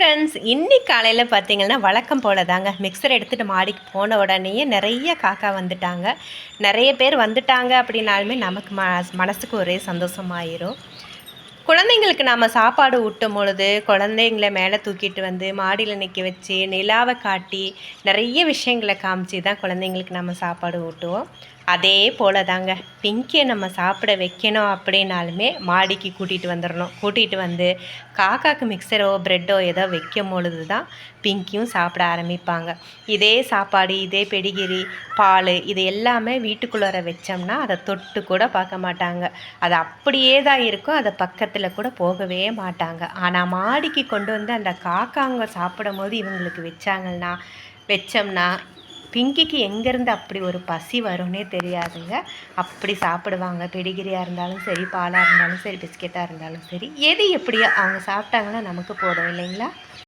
Friends இன்றைக்கி காலையில் பார்த்தீங்கன்னா வழக்கம் போல தாங்க மிக்சர் எடுத்துகிட்டு மாடிக்கு போன உடனேயே நிறைய காக்கா வந்துட்டாங்க. நிறைய பேர் வந்துட்டாங்க அப்படின்னாலுமே நமக்கு ம மனசுக்கு ஒரே சந்தோஷமாயிரும். குழந்தைங்களுக்கு நாம் சாப்பாடு ஊட்டும் பொழுது குழந்தைங்கள மேலே தூக்கிட்டு வந்து மாடியில் நிற்க வச்சு நிலாவை காட்டி நிறைய விஷயங்களை காமிச்சு தான் குழந்தைங்களுக்கு நம்ம சாப்பாடு ஊட்டுவோம். அதே போல தாங்க பிங்கியை நம்ம சாப்பிட வைக்கணும் அப்படின்னாலுமே மாடிக்கு கூட்டிகிட்டு வந்துடணும் கூட்டிகிட்டு வந்து காக்காக்கு மிக்சரோ ப்ரெட்டோ ஏதோ வைக்கும் பொழுது தான் பிங்கியும் சாப்பிட ஆரம்பிப்பாங்க. இதே சாப்பாடு இதே பெடிகிரி பால் இது எல்லாமே வீட்டுக்குள்ளார வச்சோம்னா அதை தொட்டு கூட பார்க்க மாட்டாங்க. அது அப்படியே தான் இருக்கும். அதை பக்கத்தில் பக்கத்தில் கூட போகவே மாட்டாங்க. ஆனால் மாடிக்கு கொண்டு வந்து அந்த காக்காங்க சாப்பிடும் போது இவங்களுக்கு வச்சாங்கன்னா வச்சோம்னா பிங்கிக்கு எங்கேருந்து அப்படி ஒரு பசி வரும்னே தெரியாதுங்க. அப்படி சாப்பிடுவாங்க. பெடிகிரியாக இருந்தாலும் சரி பாலாக இருந்தாலும் சரி பிஸ்கெட்டாக இருந்தாலும் சரி எது எப்படியோ அவங்க சாப்பிட்டாங்கன்னா நமக்கு போதும் இல்லைங்களா?